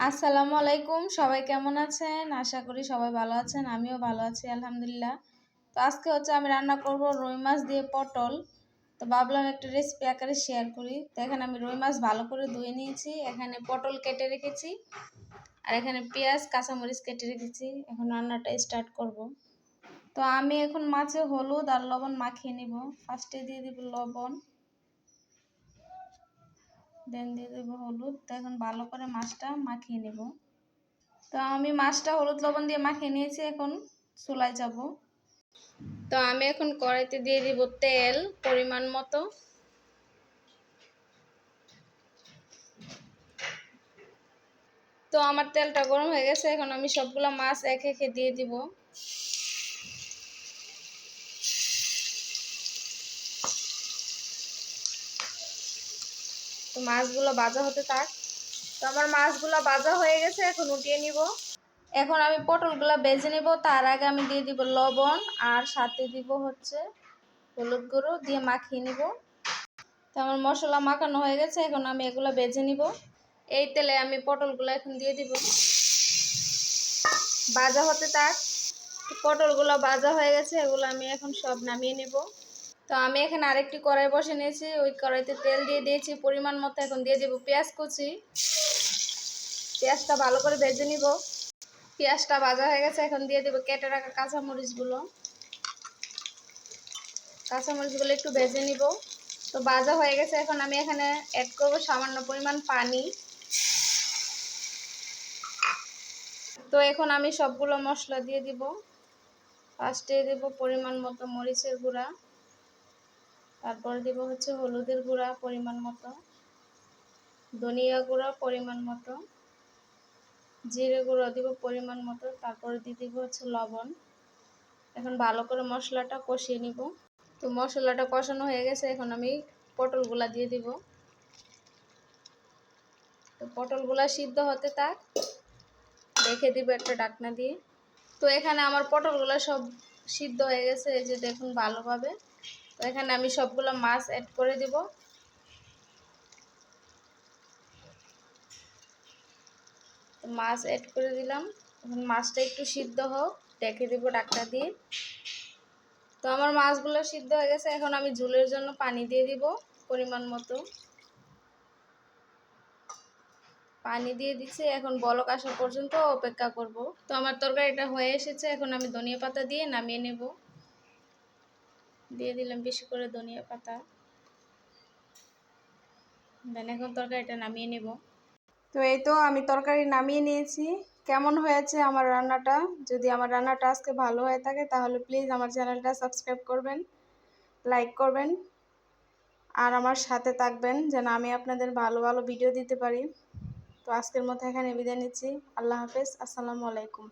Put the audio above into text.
আসসালামু আলাইকুম, সবাই কেমন আছেন? আশা করি সবাই ভালো আছেন, আমিও ভালো আছি, আলহামদুলিল্লাহ। তো আজকে হচ্ছে আমি রান্না করব রুই মাছ দিয়ে পটল। তো ভাবলাম একটা রেসিপি আকারে শেয়ার করি। তো এখানে আমি রুই মাছ ভালো করে ধুয়ে নিয়েছি, এখানে পটল কেটে রেখেছি, আর এখানে পেঁয়াজ, কাঁচামরিচ কেটে রেখেছি। এখন রান্নাটা স্টার্ট করব। তো আমি এখন মাছে হলুদ আর লবণ মাখিয়ে নিব। ফার্স্টে দিয়ে দিব লবণ। দেন দিয়ে দেবো হলুদ। তো এখন ভালো করে মাছটা মাখিয়ে নেব। তো আমি মাছটা হলুদ লবণ দিয়ে মাখিয়ে নিয়েছি, এখন চুলায় যাব। তো আমি এখন কড়াইতে দিয়ে দিব তেল পরিমাণ মতো। তো আমার তেলটা গরম হয়ে গেছে, এখন আমি সবগুলো মাছ এক একে দিয়ে দিব। তো মাছগুলো ভাজা হতে থাক। তো আমার মাছগুলো ভাজা হয়ে গেছে, এখন উঠিয়ে নিব। এখন আমি পটলগুলো বেজে নেব, তার আগে আমি দিয়ে দিব লবণ, আর সাথে দিব হচ্ছে হলুদ গুঁড়ো দিয়ে মাখিয়ে নিব। তো আমার মশলা মাখানো হয়ে গেছে, এখন আমি এগুলো বেজে নিব। এই তেলে আমি পটলগুলো এখন দিয়ে দিব। ভাজা হতে থাক। পটলগুলো ভাজা হয়ে গেছে, এগুলো আমি এখন সব নামিয়ে নেব। তো আমি এখানে আরেকটি কড়াই বসে নিয়েছি। ওই কড়াইতে তেল দিয়ে দিয়েছি, পরিমাণ মতো। এখন দিয়ে দেবো পেঁয়াজ কুচি। পেঁয়াজটা ভালো করে ভেজে নিব। পেঁয়াজটা ভাজা হয়ে গেছে। এখন দিয়ে দেবো কেটে রাখা কাঁচামরিচগুলো। কাঁচামরিচগুলো একটু ভেজে নিব। তো ভাজা হয়ে গেছে। এখন আমি এখানে অ্যাড করব সামান্য পরিমাণ পানি। তো এখন আমি সবগুলো মশলা দিয়ে দিব। ফার্স্টে দেব পরিমাণ মতো মরিচের গুঁড়া। তারপর দেব হচ্ছে হলুদের গুঁড়া পরিমাণ মতো, ধনিয়া গুঁড়া পরিমাণ মতো, জিরে গুঁড়া দিব পরিমাণ মতো, তারপরে দিয়ে দিব হচ্ছে লবণ। এখন ভালো করে মশলাটা কষিয়ে নিব। তো মশলাটা কষানো হয়ে গেছে, এখন আমি পটলগুলা দিয়ে দিব। তো পটলগুলা সিদ্ধ হতে থাক রেখে দিব একটা ডাকনা দিয়ে। তো এখানে আমার পটলগুলো সব সিদ্ধ হয়ে গেছে, এই যে দেখুন ভালোভাবে। তো এখানে আমি সবগুলো মাছ অ্যাড করে দিব। মাছ অ্যাড করে দিলাম। এখন মাছটা একটু সিদ্ধ হোক ডেকে দিব ডাক্তার দিয়ে। তো আমার মাছগুলো সিদ্ধ হয়ে গেছে, এখন আমি ঝুলের জন্য পানি দিয়ে দিব পরিমাণ মতো। পানি দিয়ে দিচ্ছি, এখন বলক আসা পর্যন্ত অপেক্ষা করব। তো আমার তরকারিটা হয়ে এসেছে, এখন আমি ধনিয়া পাতা দিয়ে নামিয়ে নেব। দিয়ে দিলাম বেশি করে ধনিয়া পাতা। দেন এখন তরকারিটা নামিয়ে নেব। তো এই তো আমি তরকারি নামিয়ে নিয়েছি। কেমন হয়েছে আমার রান্নাটা? যদি আমার রান্নাটা আজকে ভালো হয়ে থাকে, তাহলে প্লিজ আমার চ্যানেলটা সাবস্ক্রাইব করবেন লাইক করবেন, আর আমার সাথে থাকবেন যেন আমি আপনাদের ভালো ভালো ভিডিও দিতে পারি। তো আজকের মতো এখানে বিদায় নিচ্ছি। আল্লাহ হাফেজ। আসসালামু আলাইকুম।